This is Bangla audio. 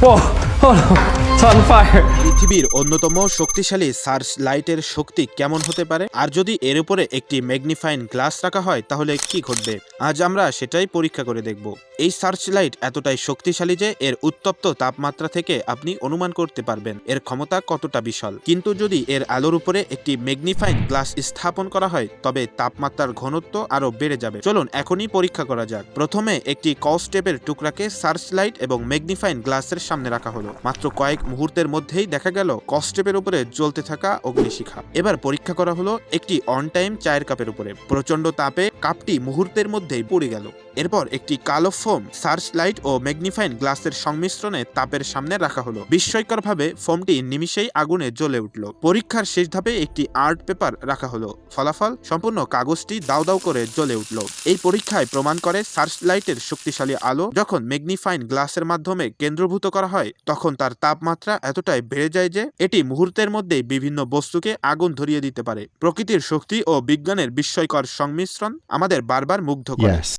와 পৃথিবীর অন্যতম শক্তিশালী সার্চ লাইটের শক্তি কেমন হতে পারে? আর যদি এর উপরে একটি ম্যাগনিফাইং গ্লাস রাখা হয়, তাহলে কি ঘটবে? আজ আমরা সেটাই পরীক্ষা করে দেখব। এই সার্চ লাইট এতটাই শক্তিশালী যে এর উত্তপ্ত তাপমাত্রা থেকে আপনি অনুমান করতে পারবেন এর ক্ষমতা কতটা বিশাল। কিন্তু যদি এর আলোর উপরে একটি ম্যাগনিফাইং গ্লাস স্থাপন করা হয়, তবে তাপমাত্রার ঘনত্ব আরও বেড়ে যাবে। চলুন, এখনই পরীক্ষা করা যাক। প্রথমে একটি কস্টেপের টুকরাকে সার্চ লাইট এবং ম্যাগনিফাইং গ্লাসের সামনে রাখা হলো। মাত্র কয়েক মুহূর্তের মধ্যেই দেখা গেল কস্টেপের উপরে জ্বলতে থাকা অগ্নিশিখা। এবার পরীক্ষা করা হলো একটি অন টাইম চায়ের কাপের উপরে। প্রচণ্ড তাপে কাপটি মুহূর্তের মধ্যেই পড়ে গেল। এরপর একটি কালো ফোম সার্চ লাইট ও ম্যাগনিফাইন গ্লাসের সংমিশ্রণে তাপের সামনে রাখা হলো। বিস্ময়করভাবে ফোমটি নিমিষেই আগুনে জ্বলে উঠল। পরীক্ষার শেষ ধাপে একটি আর্ট পেপার রাখা হলো। ফলাফল, সম্পূর্ণ কাগজটি দাউ দাউ করে জ্বলে উঠল। এই পরীক্ষায় প্রমাণ করে সার্চ লাইটের শক্তিশালী আলো যখন ম্যাগনিফাইন গ্লাসের মাধ্যমে কেন্দ্রভূত করা হয়, তখন তার তাপমাত্রা এতটাই বেড়ে যায় যে এটি মুহূর্তের মধ্যেই বিভিন্ন বস্তুকে আগুন ধরিয়ে দিতে পারে। প্রকৃতির শক্তি ও বিজ্ঞানের বিস্ময়কর সংমিশ্রণ আমাদের বারবার মুগ্ধ করে.